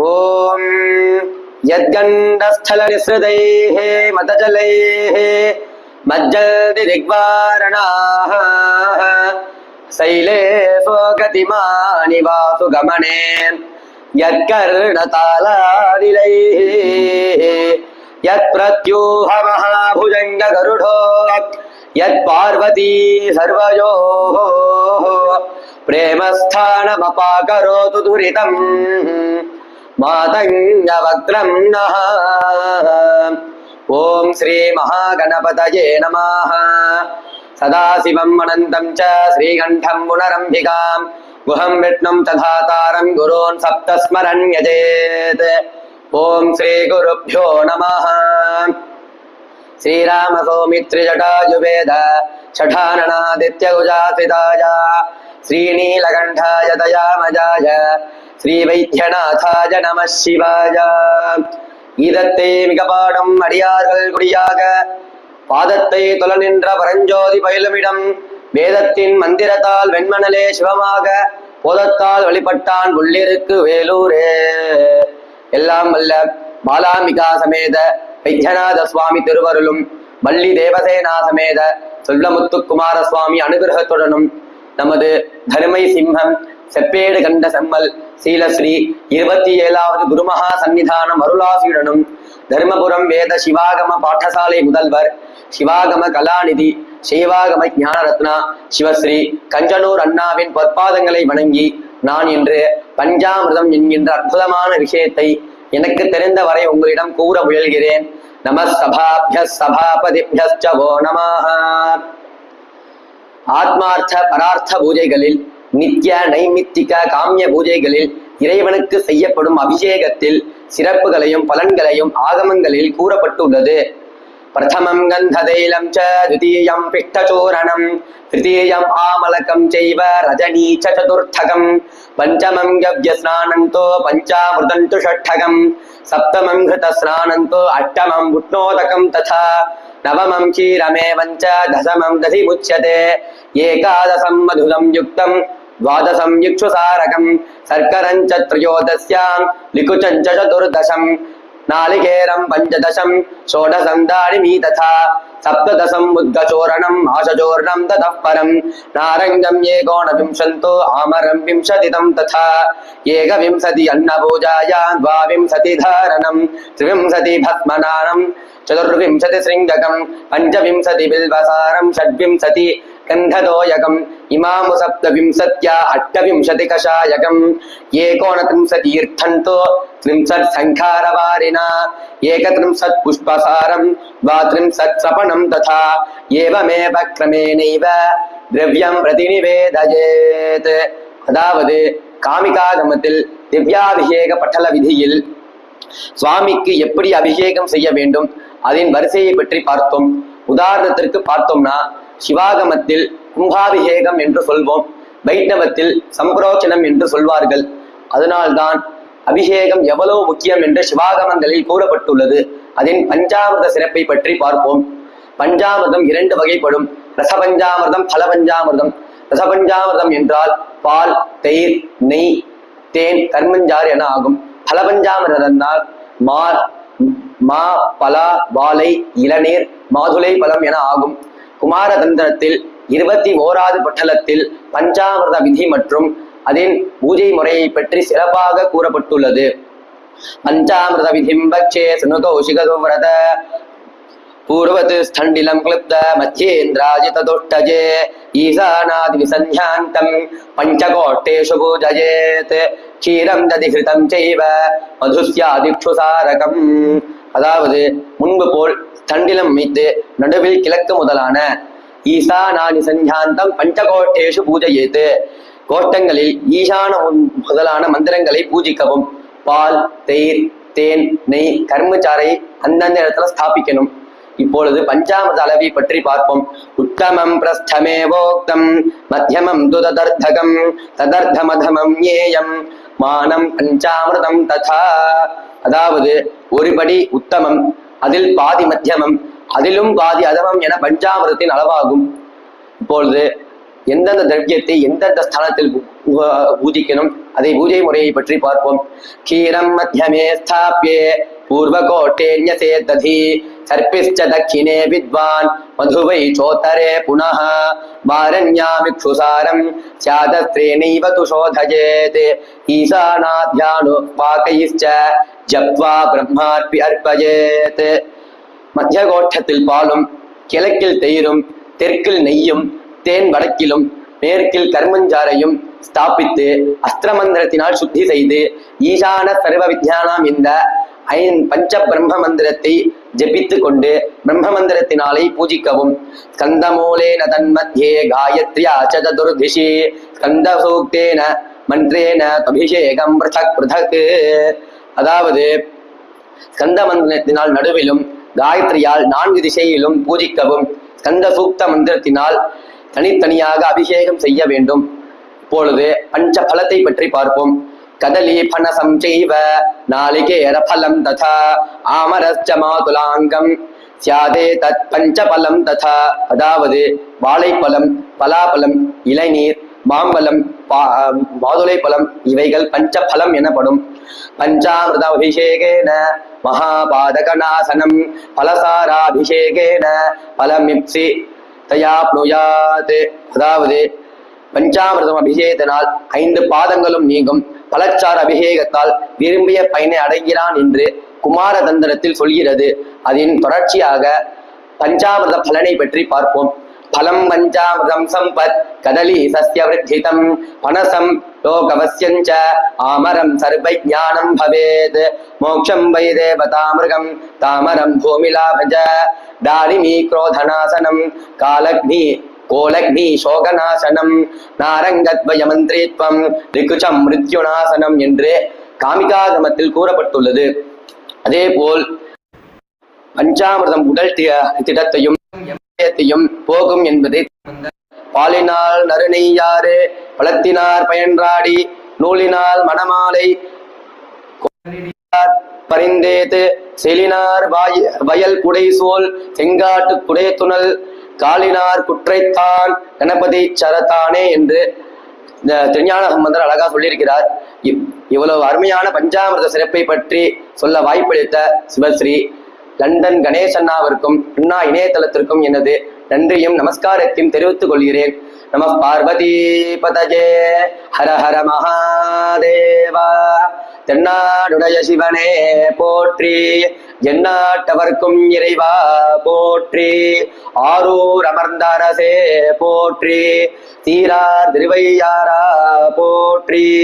ॐ यद्गण्डस्थलनिसृतैः मतजलैः मज्जल्ति दिग्वारणाः Shelley स्वगतिमानि वासुगमने यत्कर्णतालादिलैः यत्प्रत्यूहमहाभुजङ्गगरुडो यत्पार्वती सर्वयोः प्रेमस्थानमपाकरोतु दुरितम् मातङ्गवक्त्रं नः। ॐ श्रीमहागणपतये नमः। सदाशिवम् अनन्तं च श्रीकण्ठं पुनरम्भिकां। गुहं विष्णुं गुरून् सप्त स्मरन् यजेत्। ॐ श्रीनीलकण्ठाय दयामजाय ஸ்ரீ ஸ்ரீவைத்தியநாதாய நம சிவாய. கீதத்தை மிக பாடும் அடியார்கள் குடியாக பாதத்தை தொல நின்ற பரஞ்சோதி பயிலுமிடம் வேதத்தின் மந்திரத்தால் வெண்மணலே சிவமாக போதத்தால் வழிபட்டான் உள்ளிருக்கு வேலூரே. எல்லாம் வல்ல பாலாம்பிகா சமேத வைத்தியநாத சுவாமி திருவருளும் வள்ளி தேவசேனா சமேத சொல்லமுத்து குமார சுவாமி அனுகிரகத்துடனும் நமது தருமை சிம்மம் செப்பேடு கண்ட செம்மல். சீலஸ்ரீ இருபத்தி ஏழாவது குருமகா சன்னிதானம் அருளாசியுடனும். தர்மபுரம் வேத சிவாகம பாடசாலை முதல்வர் சிவாகம கலாநிதி சிவாகம ஞானரத்னா சிவஸ்ரீ கஞ்சனூர் அண்ணாவின் பொற்பாதங்களை வணங்கி நான் இன்று பஞ்சாமிரதம் என்கின்ற அற்புதமான விஷயத்தை எனக்கு தெரிந்த வரை உங்களிடம் கூற முயல்கிறேன். நம சபாபிய சபாபதிபியஸ்ச வோ ஆத்மார்த்த பரார்த்த பூஜைகளில் நித்ய நைமித்திக காமிய பூஜைகளில் இறைவனுக்கு செய்யப்படும் அபிஷேகத்தில் சிறப்புகளையும் பலன்களையும் ஆகமங்களில் கூறப்பட்டுள்ளது. பிரதமம் கந்ததைலம் ச துதியம் பிட்டச்சூரணம் திருதீயம் ஆமலகம் செய்வ ரஜனீ சதுர்த்தகம் பஞ்சமம் கவ்ய ஸ்நானந்தோ பஞ்சாமிருதம் து சப்தமம் கிருத ஸ்நானந்தோ அட்டமம் உட்னோதகம் ததா நவமம் க்ஷீரமேவஞ்ச தசமம் தசி முச்சதே ஏகாதசம் மதுரம் யுக்தம் ద్వాదశం ఇక్షుసారకం సర్కరంచ త్రయోదశ్యాం లిఖుచంచ చతుర్దశం నాలికేరం పంచదశం షోడశం దాడిమీ తథా. సప్తదశం ఉద్గచోరణం ఆశచోరణం తతః పరం. నారంగం ఏకోణ వింశంతో ఆమరం వింశతితం తథా. ఏకవింశతి అన్నపూజాయా ద్వావింశతి ధారణం త్రివింశతి భస్మనానం చతుర్వింశతి శృంగకం పంచవింశతి బిల్వసారం షడ్వింశతి षड्विंशति गन्धदोयकम् इमामु सप्तविंशत्या अष्टविंशति कषायकम् एकोनत्रिंशतीर्थन्तो त्रिंशत् सङ्खारवारिणा एकत्रिंशत् पुष्पसारं द्वात्रिंशत् सपणं तथा एवमेव क्रमेणैव द्रव्यं प्रतिनिवेदयेत् அதாவது காமிகாகமத்தில் திவ்யாபிஷேக பட்டல விதியில் சுவாமிக்கு எப்படி அபிஷேகம் செய்ய வேண்டும் அதன் வரிசையை பற்றி பார்த்தோம் உதாரணத்திற்கு பார்த்தோம்னா சிவாகமத்தில் கும்பாபிஷேகம் என்று சொல்வோம். வைணவத்தில் சம்பிரோச்சனம் என்று சொல்வார்கள். அதனால்தான் அபிஷேகம் எவ்வளவு முக்கியம் என்று சிவாகமங்களில் கூறப்பட்டுள்ளது. அதன் பஞ்சாமிர்த சிறப்பை பற்றி பார்ப்போம். பஞ்சாமிர்தம் இரண்டு வகைப்படும். ரசபஞ்சாமிரதம் பலபஞ்சாமிர்தம் ரசபஞ்சாமிரதம் என்றால் பால் தயிர் நெய் தேன் கர்மஞ்சாறு என ஆகும். பலபஞ்சாமிரதனால் மா மா பலா வாழை இளநீர் மாதுளை பழம் என ஆகும். குமாரதந்திரத்தில் இருபத்தி ஓராது பட்டலத்தில் பஞ்சாமிரத விதி மற்றும் அதன் பூஜை முறையை பற்றி சிறப்பாக கூறப்பட்டுள்ளது. பஞ்சாமிரத விதிம் விதிம்பக்ஷே சுனுகௌஷிகதுவிரத பூர்வது ஸ்தண்டிலம் கிளிப்த மத்தியேந்திராஜிததுஷ்டஜே ஈசானாதி விசஞ்ஞாந்தம் பஞ்சகோட்டேஷு பூஜயேத் க்ஷீரம் ததி ஹிருதம் செய்வ மதுஸ்யாதிக்ஷு சாரகம். அதாவது முன்பு போல் தண்டிலம் வைத்து நடுவில் கிழக்கு முதலான ஈசா நாடி சஞ்சாந்தம் பஞ்சகோட்டேஷு பூஜையேத்து கோட்டங்களில் ஈசான முதலான மந்திரங்களை பூஜிக்கவும். பால் தயிர் தேன் நெய் கர்மச்சாரை அந்தந்த இடத்துல ஸ்தாபிக்கணும். இப்பொழுது பஞ்சாமத அளவை பற்றி பார்ப்போம். உத்தமம் பிரஸ்தமேவோக்தம் மத்தியமம் துததர்த்தகம் ததர்த்தமதமம் ஏயம் மானம் பஞ்சாமிரதம் ததா. அதாவது ஒருபடி உத்தமம் அதில் பாதி மத்தியமம் அதிலும் பாதி அதமம் என பஞ்சாமிரத்தின் அளவாகும். இப்பொழுது எந்தெந்த திரவியத்தை எந்தெந்த ஸ்தானத்தில் பூஜிக்கணும் அதை பூஜை முறையை பற்றி பார்ப்போம். கீரம் மத்தியமே ஸ்தாபியே पूर्वकोटेर्यसे दधि सर्पिश्च दक्षिणे विद्वान् मधुवै चोत्तरे पुनः वारण्यामिक्षुसारम् स्यादस्त्रेणैव तुशोधयेत् ईशानाध्यानुपाकैश्च जप्त्वा ब्रह्मार्पि अर्पयेत्। மத்தியகோட்டத்தில் பாலும் கிழக்கில் தயிரும் தெற்கில் நெய்யும் தேன் வடக்கிலும் மேற்கில் கர்மஞ்சாரையும் ஸ்தாபித்து அஸ்திரமந்திரத்தினால் சுத்தி செய்து ஈசான சர்வ வித்யானாம் இந்த ஐந் பஞ்ச பிரம்ம மந்திரத்தை ஜபித்து கொண்டு பிரம்ம மந்திரத்தினாலே பூஜிக்கவும் ஸ்கந்தமூலேன தன்மத்தியே காயத்ரியா சதுர்திஷி ஸ்கந்த சூக்தேன மந்திரேன அபிஷேகம் பிருதக் பிருதக். அதாவது ஸ்கந்த மந்திரத்தினால் நடுவிலும் காயத்ரியால் நான்கு திசையிலும் பூஜிக்கவும் ஸ்கந்த சூக்த மந்திரத்தினால் தனித்தனியாக அபிஷேகம் செய்ய வேண்டும். இப்பொழுது பஞ்ச பலத்தை பற்றி பார்ப்போம். கதலீபனசம் செய்வ நாளிகேர பலம் ததா ஆமரஸ்ச மாதுலாங்கம் சியாதே தத் பஞ்சபலம் ததா அதாவது வாழைப்பழம் பலாபலம் இளநீர் மாம்பழம் மாதுளை பழம் இவைகள் பஞ்ச பலம் எனப்படும். பஞ்சாமிருத அபிஷேகேன மகாபாதகநாசனம் பலசாராபிஷேகேன பலமிப்சி தயாப்னுயாத் அதாவது பஞ்சாமிரதம் அபிஷேகத்தினால் ஐந்து பாதங்களும் நீங்கும். பலச்சார் அபிஷேகத்தால் விரும்பிய பயனை அடைகிறான் என்று குமார தந்திரத்தில் சொல்கிறது. அதன் தொடர்ச்சியாக பஞ்சாமிரத பலனை பற்றி பார்ப்போம். பலம் பஞ்சாமிரதம் சம்பத் கதலி சஸ்ய விருத்திதம் பனசம் லோகவசியஞ்ச ஆமரம் சர்வஜானம் பவேத். மோக்ஷம் வை தேவதாமிருகம் தாமரம் பூமிலாபஜ. தாரிமி குரோதநாசனம் காலக்னி கோலக்னி சோகநாசனம். நாரங்கத்வயமந்திரித்வம். ரிகுச்சம் மிருத்யுநாசனம் என்று காமிகாகமத்தில் கூறப்பட்டுள்ளது. அதே போல் பஞ்சாமிர்தம் உடல் தி- திடத்தையும் போகும் என்பதை பாலினால் நறுநெய்யாறு பழத்தினார் பயன்றாடி நூலினால் மணமாலை பரிந்தேத்து செலினார் வாய் வயல் குடைசோல் செங்காட்டு குடைத்துணல் காலினார் குற்றைத்தான் கணபதி சரத்தானே என்று இந்த திருஞான சம்பந்தர் அழகா சொல்லியிருக்கிறார். இவ்- இவ்வளவு அருமையான பஞ்சாமிர்த சிறப்பை பற்றி சொல்ல வாய்ப்பளித்த சிவஸ்ரீ லண்டன் கணேசண்ணாவிற்கும் அண்ணா இணையதளத்திற்கும் எனது நன்றியும் நமஸ்காரத்தையும் தெரிவித்துக் கொள்கிறேன். நம பார்வதி பதஜே ஹர ஹர மகாதேவா தென்னாடுடைய சிவனே போற்றி. எண்ணாட்டவர்க்கும் இறைவா போற்றி. ஆரூர் அமர்ந்த அரசே போற்றி. தீரார் திருவையாரா போற்றி.